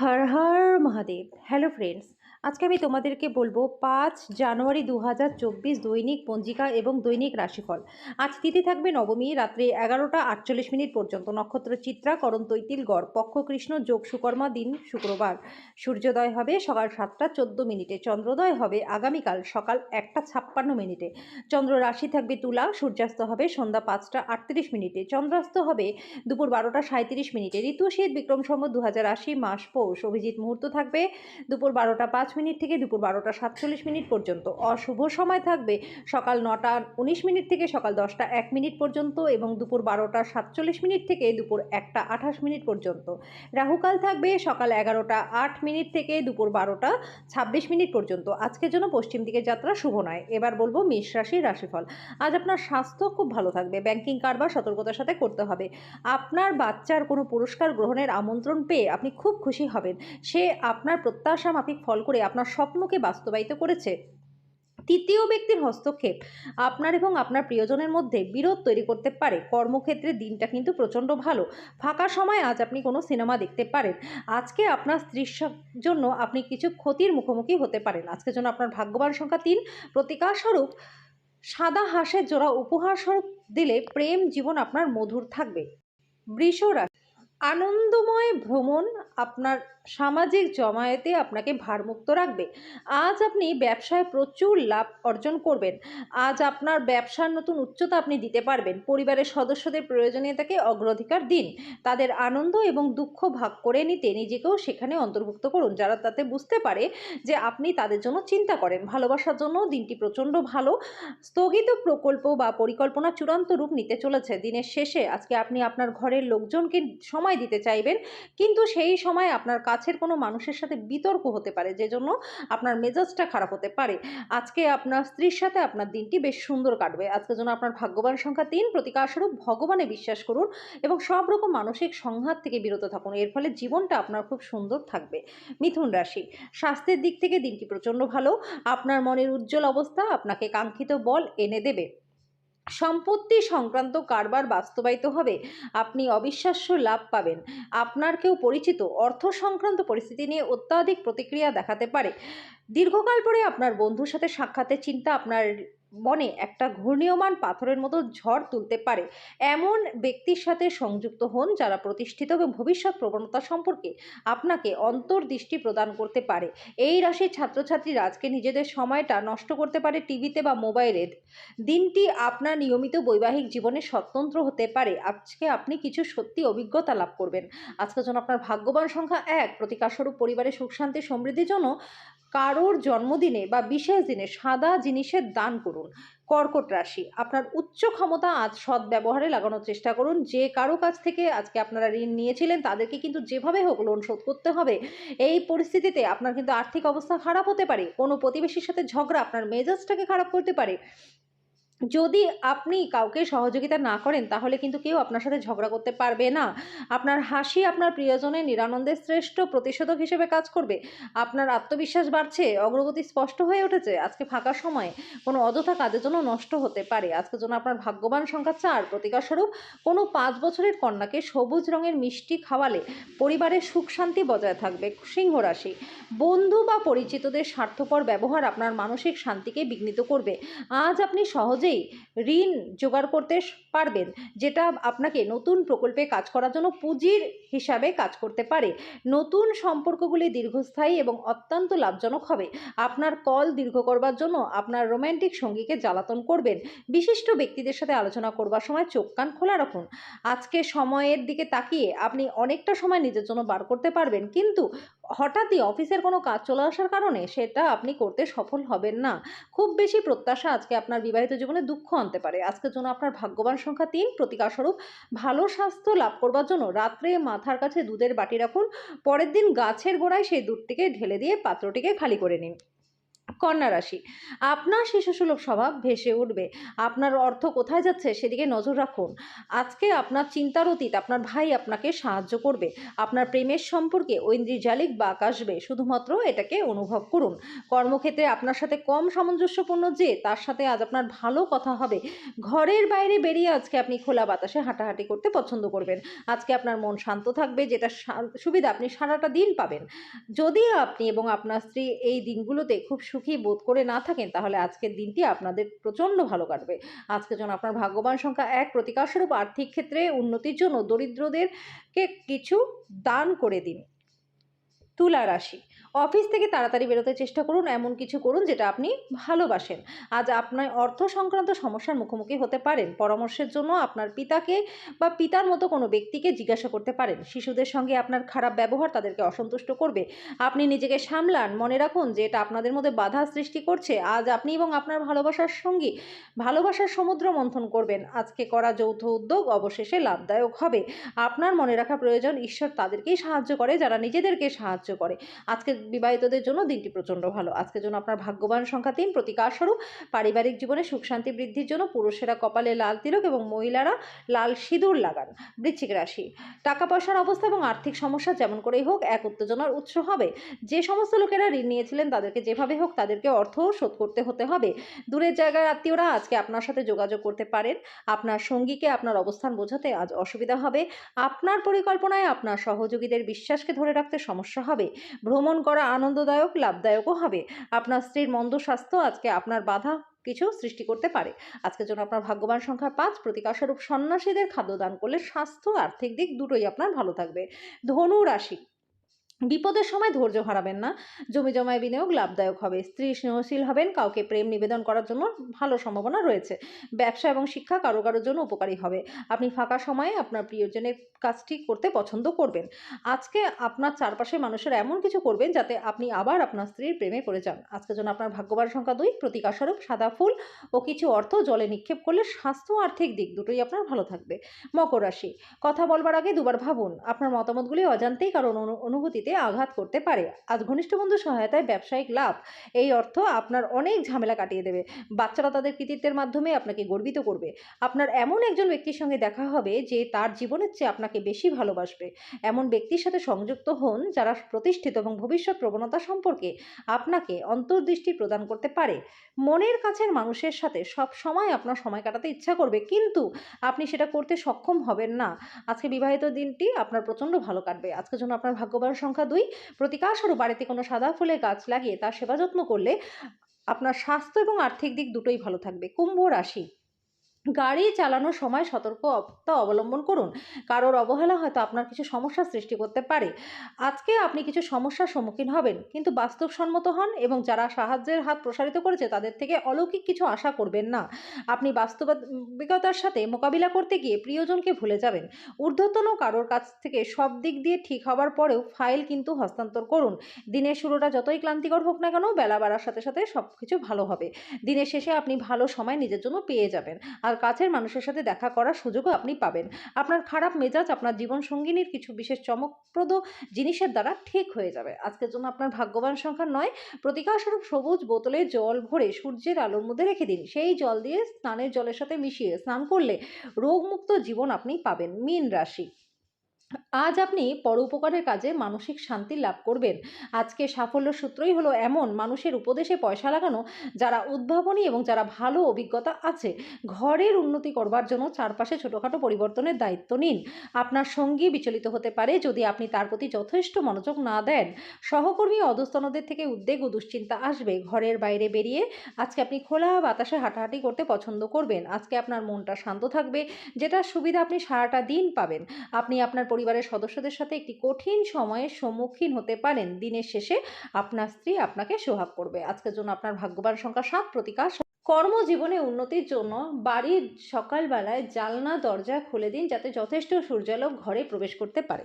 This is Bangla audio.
হর হর মহাদেব। হ্যালো ফ্রেন্ডস আজকে আমি তোমাদেরকে বলব পাঁচ জানুয়ারি দু হাজার চব্বিশ দৈনিক পঞ্জিকা এবং দৈনিক রাশিফল। আজ তিথি থাকবে নবমী, রাত্রে এগারোটা আটচল্লিশ মিনিট পর্যন্ত। নক্ষত্র চিত্রা, করণ তৈতিল, গড় পক্ষ কৃষ্ণ যোগ সুকর্মা, দিন শুক্রবার। সূর্যোদয় হবে সকাল সাতটা চোদ্দ মিনিটে। চন্দ্রোদয় হবে আগামীকাল সকাল একটা ছাপ্পান্ন মিনিটে। চন্দ্র রাশি থাকবে তুলা, সূর্যাস্ত হবে সন্ধ্যা পাঁচটা আটত্রিশ মিনিটে। চন্দ্রাস্ত হবে দুপুর বারোটা সাঁত্রিশ মিনিটে। ঋতু শীত বিক্রম সম্বত দু হাজার আশি মাস পৌষ। অভিজিৎ মুহূর্ত থাকবে দুপুর বারোটা পাঁচ মিনিট থেকে দুপুর বারোটা সাতচল্লিশ মিনিট পর্যন্ত। অশুভ সময় থাকবে সকাল নটা উনিশ মিনিট থেকে সকাল দশটা এক মিনিট পর্যন্ত এবং দুপুর বারোটা সাতচল্লিশ মিনিট থেকে দুপুর একটা আঠাশ মিনিট পর্যন্ত। রাহুকাল থাকবে সকাল এগারোটা আট মিনিট থেকে দুপুর বারোটা ছাব্বিশ মিনিট পর্যন্ত। আজকের জন্য পশ্চিম দিকে যাত্রা শুভ নয়। এবার বলব মেষ রাশির রাশিফল। আজ আপনার স্বাস্থ্য খুব ভালো থাকবে। ব্যাংকিং কারবার সতর্কতার সাথে করতে হবে। আপনার বাচ্চার কোনো পুরস্কার গ্রহণের আমন্ত্রণ পেয়ে আপনি খুব খুশি হবেন। সে আপনার প্রত্যাশা মাফিক ফল করে আপনার স্বপ্নকে বাস্তবায়িত করেছে। তৃতীয় ব্যক্তির হস্তক্ষেপ আপনার এবং আপনার প্রিয়জনের মধ্যে বিরোধ তৈরি করতে পারে। কর্মক্ষেত্রে দিনটা কিন্তু প্রচণ্ড ভালো। ফাঁকা সময় আজ আপনি কোনো সিনেমা দেখতে পারেন। আজকে আপনার স্ত্রীর জন্য আপনি কিছু ক্ষতির মুখোমুখি হতে পারেন। আজকের জন্য আপনার ভাগ্যবান সংখ্যা তিন। প্রতিকারস্বরূপ সাদা হাঁসের জোড়া উপহার স্বরূপ দিলে প্রেম জীবন আপনার মধুর থাকবে। বৃষ রাশি আনন্দময় ভ্রমণ আপনার সামাজিক জমায়েতে আপনাকে ভারমুক্ত রাখবে। আজ আপনি ব্যবসায় প্রচুর লাভ অর্জন করবেন। আজ আপনার ব্যবসার নতুন উচ্চতা আপনি দিতে পারবেন। পরিবারের সদস্যদের প্রয়োজনীয়তাকে অগ্রাধিকার দিন। তাদের আনন্দ এবং দুঃখ ভাগ করে নিতে নিজেকেও সেখানে অন্তর্ভুক্ত করুন। যারা তাতে বুঝতে পারে যে আপনি তাদের জন্য চিন্তা করেন। ভালোবাসার জন্য দিনটি প্রচণ্ড ভালো। স্থগিত প্রকল্প বা পরিকল্পনা চূড়ান্ত রূপ নিতে চলেছে। দিনের শেষে আজকে আপনি আপনার ঘরের লোকজনকে সময় দিতে চাইবেন। কিন্তু সেই সময় আপনার কাছের কোনো মানুষের সাথে বিতর্ক হতে পারে, যে জন্য আপনার মেজাজটা খারাপ হতে পারে। আজকে আপনার স্ত্রীর সাথে আপনার দিনটি বেশ সুন্দর কাটবে। আজকের জন্য আপনার ভাগ্যবান সংখ্যা তিন, প্রতিকারস্বরূপ ভগবানে বিশ্বাস করুন এবং সব রকম মানসিক সংঘাত থেকে বিরত থাকুন। এর ফলে জীবনটা আপনার খুব সুন্দর থাকবে। মিথুন রাশি, স্বাস্থ্যের দিক থেকে দিনটি প্রচণ্ড ভালো। আপনার মনের উজ্জ্বল অবস্থা আপনাকে কাঙ্ক্ষিত বল এনে দেবে। সম্পত্তি সংক্রান্ত কারবার বাস্তবায়িত হবে। আপনি অবিশ্বাস্য লাভ পাবেন। আপনার কেউ পরিচিত অর্থ সংক্রান্ত পরিস্থিতি নিয়ে অত্যাধিক প্রতিক্রিয়া দেখাতে পারে। দীর্ঘকাল পরে আপনার বন্ধুর সাথে সাক্ষাতের চিন্তা আপনার মনে একটা ঘূর্ণীয়মান পাথরের মতো ঝড় তুলতে পারে। এমন ব্যক্তির সাথে সংযুক্ত হন যারা প্রতিষ্ঠিত এবং ভবিষ্যৎ প্রবণতা সম্পর্কে আপনাকে অন্তর্দৃষ্টি প্রদান করতে পারে। এই রাশির ছাত্রছাত্রীরা আজকে নিজেদের সময়টা নষ্ট করতে পারে টিভিতে বা মোবাইলে। দিনটি আপনার নিয়মিত বৈবাহিক জীবনে স্বতন্ত্র হতে পারে। আজকে আপনি কিছু সত্যি অভিজ্ঞতা লাভ করবেন। আজকের জন্য আপনার ভাগ্যবান সংখ্যা এক। প্রতিকারস্বরূপ পরিবারের সুখ, শান্তি, সমৃদ্ধির জন্য কারোর জন্মদিনে বা বিশেষ দিনে সাদা জিনিসের দান করুন। কর্কট রাশি, আপনার উচ্চ ক্ষমতা আজ সৎ ব্যবহারে লাগানোর চেষ্টা করুন। যে কারও কাছ থেকে আজকে আপনারা ঋণ নিয়েছিলেন, তাদেরকে কিন্তু যেভাবে হোক লোন শোধ করতে হবে। এই পরিস্থিতিতে আপনার কিন্তু আর্থিক অবস্থা খারাপ হতে পারে। কোনো প্রতিবেশীর সাথে ঝগড়া আপনার মেজাজটাকে খারাপ করতে পারে। যদি আপনি কাউকে সহযোগিতা না করেন, তাহলে কিন্তু কেউ আপনার সাথে ঝগড়া করতে পারবে না। আপনার হাসি আপনার প্রিয়জনের নিরানন্দের শ্রেষ্ঠ প্রতিষেধক হিসেবে কাজ করবে। আপনার আত্মবিশ্বাস বাড়ছে, অগ্রগতি স্পষ্ট হয়ে উঠেছে। আজকে ফাঁকা সময়ে, কোনো অযথা কাজের জন্য নষ্ট হতে পারে। আজকের জন্য আপনার ভাগ্যবান সংখ্যা চার। প্রতিকার স্বরূপ, কোনো পাঁচ বছরের কন্যাকে সবুজ রঙের মিষ্টি খাওয়ালে পরিবারের সুখ শান্তি বজায় থাকবে। সিংহ রাশি, বন্ধু বা পরিচিতদের স্বার্থপর ব্যবহার আপনার মানসিক শান্তিকে বিঘ্নিত করবে। আজ আপনি সহজেই ঋণ জোগাড় করতে পারবেন, যেটা আপনাকে নতুন প্রকল্পে কাজ করার জন্য পুঁজির হিসাবে কাজ করতে পারে। নতুন সম্পর্কগুলি দীর্ঘস্থায়ী এবং অত্যন্ত লাভজনক হবে। আপনার কল দীর্ঘ করবার জন্য আপনার রোম্যান্টিক সঙ্গীকে জ্বালাতন করবেন। বিশিষ্ট ব্যক্তিদের সাথে আলোচনা করবার সময় চোখ কান খোলা রাখুন। আজকে সময়ের দিকে তাকিয়ে আপনি অনেকটা সময় নিজের জন্য বার করতে পারবেন, কিন্তু হঠাৎই অফিসের কোনো কাজ চলে আসার কারণে সেটা আপনি করতে সফল হবেন না। খুব বেশি প্রত্যাশা আজকে আপনার বিবাহিত জীবনে দুঃখ আনতে পারে। আজকের জন্য আপনার ভাগ্যবান সংখ্যা তিন। প্রতিকারস্বরূপ ভালো স্বাস্থ্য লাভ করবার জন্য রাত্রে মাথার কাছে দুধের বাটি রাখুন। পরের দিন গাছের গোড়ায় সেই দুধটিকে ঢেলে দিয়ে পাত্রটিকে খালি করে নিন। কন্যা রাশি। আপনার শিশুসুলভ স্বভাব ভেসে উঠবে। আপনার অর্থ কোথায় যাচ্ছে সেদিকে নজর রাখুন। আজকে আপনার চিন্তার অতীত, আপনার ভাই আপনাকে সাহায্য করবে। আপনার প্রেমের সম্পর্কে ঐন্দ্রিজালিক বাক আসবে। শুধুমাত্র এটাকে অনুভব করুন। কর্মক্ষেত্রে আপনার সাথে কম সামঞ্জস্যপূর্ণ যে, তার সাথে আজ আপনার ভালো কথা হবে। ঘরের বাইরে বেরিয়ে আজকে আপনি খোলা বাতাসে হাঁটাহাঁটি করতে পছন্দ করবেন। আজকে আপনার মন শান্ত থাকবে, যেটা সুবিধা, আপনি সারাটা দিন পাবেন। যদি আপনি এবং আপনার স্ত্রী এই দিনগুলোতে খুব সুখী বোধ করে না থাকেন, তাহলে আজকের দিনটি আপনাদের প্রচণ্ড ভালো কাটবে। আজকে জন্য আপনার ভাগ্যবান সংখ্যা এক, প্রতিকারস্বরূপ আর্থিক ক্ষেত্রে উন্নতির জন্য দরিদ্রদেরকে কিছু দান করে দিন। তুলা রাশি। অফিস থেকে তাড়াতাড়ি বেরোতে চেষ্টা করুন, এমন কিছু করুন যেটা আপনি ভালোবাসেন। আজ আপনার অর্থ সংক্রান্ত সমস্যার মুখোমুখি হতে পারেন। পরামর্শের জন্য আপনার পিতাকে বা পিতার মতো কোনো ব্যক্তিকে জিজ্ঞাসা করতে পারেন। শিশুদের সঙ্গে আপনার খারাপ ব্যবহার তাদেরকে অসন্তুষ্ট করবে। আপনি নিজেকে সামলান, মনে রাখুন যে এটা আপনাদের মধ্যে বাধা সৃষ্টি করছে। আজ আপনি এবং আপনার ভালোবাসার সঙ্গী, ভালোবাসার সমুদ্র মন্থন করবেন। আজকে করা যৌথ উদ্যোগ অবশেষে লাভদায়ক হবে। আপনার মনে রাখা প্রয়োজন, ঈশ্বর তাদেরকেই সাহায্য করে যারা নিজেদেরকে সাহায্য করে। আজকে বিবাহিতদের জন্য দিনটি প্রচণ্ড ভালো। আজকের জন্য আপনার ভাগ্যবান সংখ্যা তিন প্রতিকার স্বরূপ পারিবারিক জীবনে সুখ শান্তি বৃদ্ধির জন্য পুরুষেরা কপালে লাল তিলক এবং মহিলারা লাল সিঁদুর লাগান। বৃশ্চিক রাশি। টাকা পয়সার অবস্থা এবং আর্থিক সমস্যা যেমন করেই হোক, এক উত্তেজনার উৎস হবে। যে সমস্ত লোকেরা ঋণ নিয়েছিলেন, তাদেরকে যেভাবে হোক তাদেরকে অর্থ শোধ করতে হতে হবে। দূরের জায়গার আত্মীয়রা আজকে আপনার সাথে যোগাযোগ করতে পারেন। আপনার সঙ্গীকে আপনার অবস্থান বোঝাতে আজ অসুবিধা হবে। আপনার পরিকল্পনায় আপনার সহযোগীদের বিশ্বাসকে ধরে রাখতে সমস্যা হবে। ভ্রমণ করা আনন্দদায়ক, লাভদায়কও হবে। আপনার স্ত্রীর মন্দ স্বাস্থ্য আজকে আপনার বাধা কিছু সৃষ্টি করতে পারে। আজকের জন্য আপনার ভাগ্যবান সংখ্যা পাঁচ। প্রতিকারস্বরূপ সন্ন্যাসীদের খাদ্য দান করলে স্বাস্থ্য, আর্থিক দিক দুটোই আপনার ভালো থাকবে। ধনু রাশি বিপদের সময় ধৈর্য হারাবেন না। জমি জমায় বিনিয়োগ লাভদায়ক হবে। স্ত্রী স্নেহশীল হবেন, কাউকে প্রেম নিবেদন করার জন্য ভালো সম্ভাবনা রয়েছে। ব্যবসা এবং শিক্ষা কারও কারোর জন্য উপকারী হবে। আপনি ফাঁকা সময়ে আপনার প্রিয়জনের কাজটি করতে পছন্দ করবেন। আজকে আপনার চারপাশে মানুষের এমন কিছু করবেন যাতে আপনি আবার আপনার স্ত্রীর প্রেমে পড়ে যান। আজকের জন্য আপনার ভাগ্যবান সংখ্যা দুই প্রতিকারস্বরূপ সাদা ফুল ও কিছু অর্থ জলে নিক্ষেপ করলে স্বাস্থ্য আর্থিক দিক দুটোই আপনার ভালো থাকবে। মকর রাশি। কথা বলবার আগে দুবার ভাবুন, আপনার মতামতগুলি অজান্তেই কারণ অনু- অনুভূতিতে আঘাত করতে পারে। আজ ঘনিষ্ঠ বন্ধু সহায়তায় ব্যবসায়িক লাভ, এই অর্থ আপনার অনেক ঝামেলা কাটিয়ে দেবে। বাচ্চারা তাদের কৃতিত্বের মাধ্যমে আপনাকে গর্বিত করবে। আপনার এমন একজন ব্যক্তির সঙ্গে দেখা হবে যে তার জীবনের চেয়ে আপনাকে বেশি ভালোবাসবে। এমন ব্যক্তির সাথে সংযুক্ত হন যারা প্রতিষ্ঠিত এবং ভবিষ্যৎ প্রবণতা সম্পর্কে আপনাকে অন্তর্দৃষ্টি প্রদান করতে পারে। মনের কাছের মানুষের সাথে সব সময় আপনার সময় কাটাতে ইচ্ছা করবে, কিন্তু আপনি সেটা করতে সক্ষম হবেন না। আজকে বিবাহিত দিনটি আপনার প্রচণ্ড ভালো কাটবে। আজকের জন্য আপনার ভাগ্যবান সংখ্যা দুই। প্রতিকারস্বরূপ বাড়িতে কোনো সাদা ফুলের গাছ লাগিয়ে তার সেবা যত্ন করলে আপনার স্বাস্থ্য এবং আর্থিক দিক দুটোই ভালো থাকবে। কুম্ভ রাশি। গাড়ি চালানোর সময় সতর্কতা অবলম্বন করুন। কারোর অবহেলা হয়তো আপনার কিছু সমস্যার সৃষ্টি করতে পারে। আজকে আপনি কিছু সমস্যার সম্মুখীন হবেন, কিন্তু বাস্তবসম্মত হন এবং যারা সাহায্যের হাত প্রসারিত করেছে তাদের থেকে অলৌকিক কিছু আশা করবেন না। আপনি বাস্তবিকতার সাথে মোকাবিলা করতে গিয়ে প্রিয়জনকে ভুলে যাবেন। ঊর্ধ্বতন কারোর কাছ থেকে সব দিক দিয়ে ঠিক হওয়ার পরেও ফাইল কিন্তু হস্তান্তর করুন। দিনের শুরুটা যতই ক্লান্তিকর হোক না কেন, বেলা বাড়ার সাথে সাথে সব কিছু ভালো হবে। দিনের শেষে আপনি ভালো সময় নিজের জন্য পেয়ে যাবেন। আর কাছের মানুষের সাথে দেখা করার সুযোগও আপনি পাবেন। আপনার খারাপ মেজাজ, আপনার জীবন সঙ্গিনীর কিছু বিশেষ চমকপ্রদ জিনিসের দ্বারা ঠিক হয়ে যাবে। আজকের জন্য আপনার ভাগ্যবান সংখ্যা নয়, প্রতিকারস্বরূপ সবুজ বোতলে জল ভরে সূর্যের আলোর মধ্যে রেখে দিন। সেই জল দিয়ে স্নানের জলের সাথে মিশিয়ে স্নান করলে রোগমুক্ত জীবন আপনি পাবেন। মীন রাশি আজ আপনি পরোপকারের কাজে মানসিক শান্তি লাভ করবেন। আজকে সাফল্য সূত্রই হলো এমন মানুষের উপদেশে পয়সা লাগানো, যারা উদ্ভাবনী এবং যারা ভালো অভিজ্ঞতা আছে। ঘরের উন্নতি করবার জন্য চারপাশে ছোটোখাটো পরিবর্তনের দায়িত্ব নিন। আপনার সঙ্গী বিচলিত হতে পারে যদি আপনি তার প্রতি যথেষ্ট মনোযোগ না দেন। সহকর্মী অধস্তনদের থেকে উদ্বেগ ও দুশ্চিন্তা আসবে। ঘরের বাইরে বেরিয়ে আজকে আপনি খোলা বাতাসে হাঁটাহাঁটি করতে পছন্দ করবেন। আজকে আপনার মনটা শান্ত থাকবে, যেটার সুবিধা আপনি সারাটা দিন পাবেন। আপনি আপনার পরিবারের সদস্যদের সাথে একটি কঠিন সময়ের সম্মুখীন হতে পারেন। দিনের শেষে আপনার স্ত্রী আপনাকে সোহাগ করবে। আজকের জন্য আপনার ভাগ্যবান সংখ্যা সাত প্রতিকার। কর্মজীবনে উন্নতির জন্য বাড়ির সকালবেলায় জানলা দরজা খুলে দিন যাতে যথেষ্ট সূর্যালোক ঘরে প্রবেশ করতে পারে।